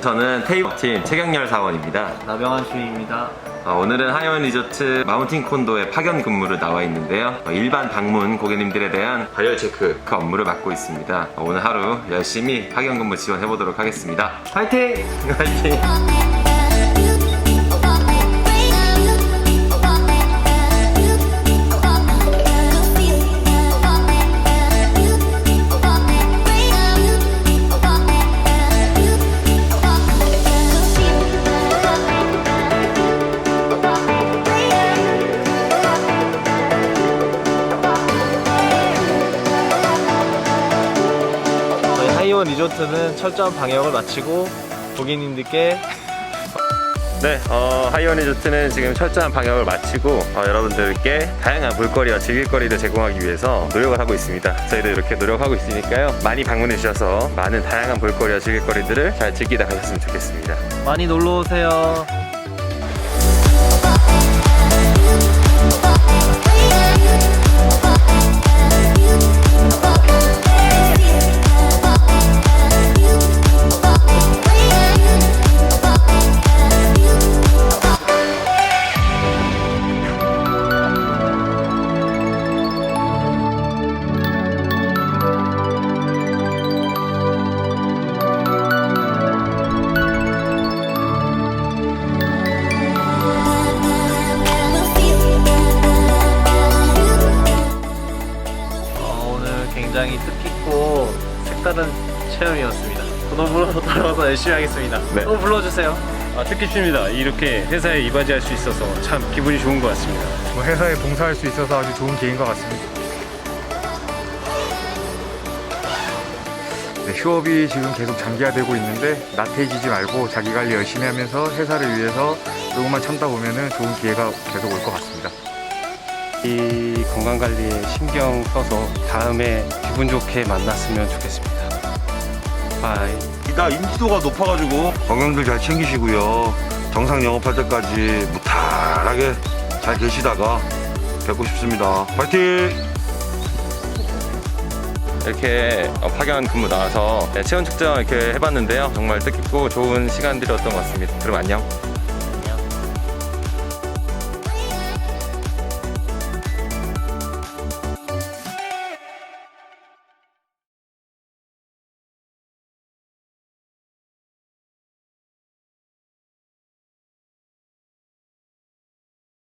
저는 테이블팀 최경열 사원입니다. 나병환 주임입니다. 어, 오늘은 하이원 리조트 마운틴 콘도에 파견 근무를 나와 있는데요. 어, 일반 방문 고객님들에 대한 발열 체크 그 업무를 맡고 있습니다. 어, 오늘 하루 열심히 파견 근무 지원해 보도록 하겠습니다. 파이팅! 화이팅! 하이원 리조트는 철저한 방역을 마치고 고객님들께 네, 어, 하이원 리조트는 지금 철저한 방역을 마치고 어, 여러분들께 다양한 볼거리와 즐길거리를 제공하기 위해서 노력을 하고 있습니다. 저희도 이렇게 노력하고 있으니까요. 많이 방문해 주셔서 많은 다양한 볼거리와 즐길거리들을 잘 즐기다 가셨으면 좋겠습니다. 많이 놀러 오세요. 굉장히 뜻깊고 색다른 체험이었습니다. 너무 따라와서 열심히 하겠습니다. 네. 또 불러주세요. 아, 뜻깊습니다. 이렇게 회사에 이바지할 수 있어서 참 기분이 좋은 것 같습니다. 뭐 회사에 봉사할 수 있어서 아주 좋은 기회인 것 같습니다. 네, 휴업이 지금 계속 장기화되고 있는데 나태해지지 말고 자기 관리 열심히 하면서 회사를 위해서 조금만 참다 보면은 좋은 기회가 계속 올 것 같습니다. 이 건강 관리에 신경 써서 다음에 기분 좋게 만났으면 좋겠습니다. 바이. 나 인지도가 높아가지고 건강들 잘 챙기시고요. 정상 영업할 때까지 무탈하게 잘 계시다가 뵙고 싶습니다. 파이팅! 이렇게 어, 파견 근무 나와서 네, 체온 측정 이렇게 해봤는데요. 정말 뜻깊고 좋은 시간들이었던 것 같습니다. 그럼 안녕.